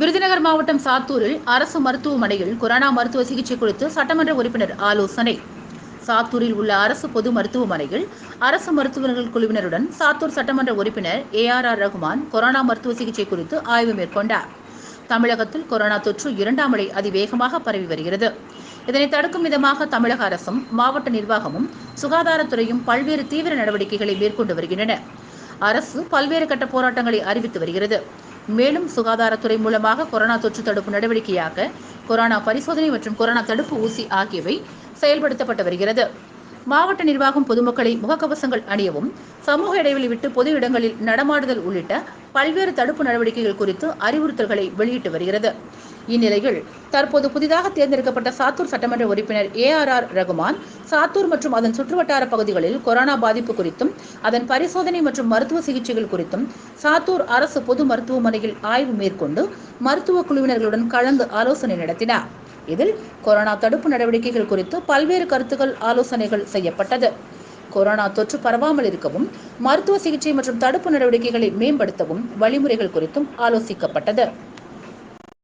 விருதுநகர் மாவட்டம் சாத்தூரில் அரசு மருத்துவமனையில் கொரோனா மருத்துவ சிகிச்சை குறித்து சட்டமன்ற உறுப்பினர் ஆலோசனை. சாத்தூரில் உள்ள அரசு பொது மருத்துவமனையில் அரசு மருத்துவர்கள் குழுவினருடன் சாத்தூர் சட்டமன்ற உறுப்பினர் A R R Rahman corona மருத்துவ சிகிச்சை குறித்து ஆய்வு மேற்கொண்டார். தமிழகத்தில் கொரோனா தொற்று இரண்டாம் அலை அதிவேகமாக பரவி வருகிறது. இதனை தடுக்கும் விதமாக தமிழக அரசும் மாவட்ட நிர்வாகமும் சுகாதாரத்துறையும் பல்வேறு தீவிர நடவடிக்கைகளை மேற்கொண்டு வருகின்றன. அரசு பல்வேறு கட்ட போராட்டங்களை அறிவித்து வருகிறது. மேலும் சுகாதாரத்துறை மூலமாக கொரோனா தொற்று தடுப்பு நடவடிக்கையாக கொரோனா பரிசோதனை மற்றும் கொரோனா தடுப்பு ஊசி ஆகியவை செயல்படுத்தப்பட்டு வருகிறது. மாவட்ட நிர்வாகம் பொதுமக்களை முகக்கவசங்கள் அணியவும் சமூக இடைவெளி விட்டு பொது இடங்களில் நடமாடுதல் உள்ளிட்ட பல்வேறு தடுப்பு நடவடிக்கைகள் குறித்து அறிவுறுத்தல்களை வெளியிட்டு வருகிறது. இந்நிலையில் தற்போது புதிதாக தேர்ந்தெடுக்கப்பட்ட சாத்தூர் சட்டமன்ற உறுப்பினர் A R R Rahman Sattur மற்றும் அதன் சுற்றுவட்டார பகுதிகளில் கொரோனா பாதிப்பு குறித்தும் அதன் பரிசோதனை மற்றும் மருத்துவ சிகிச்சைகள் குறித்தும் சாத்தூர் அரசு பொது மருத்துவமனையில் ஆய்வு மேற்கொண்டு மருத்துவ குழுவினர்களுடன் கலந்து ஆலோசனை நடத்தினார். இதில் கொரோனா தடுப்பு நடவடிக்கைகள் குறித்து பல்வேறு கருத்துக்கள் ஆலோசனைகள் செய்யப்பட்டது. கொரோனா தொற்று பரவாமல் இருக்கவும் மருத்துவ சிகிச்சை மற்றும் தடுப்பு நடவடிக்கைகளை மேம்படுத்தவும் வழிமுறைகள் குறித்தும் ஆலோசிக்கப்பட்டது.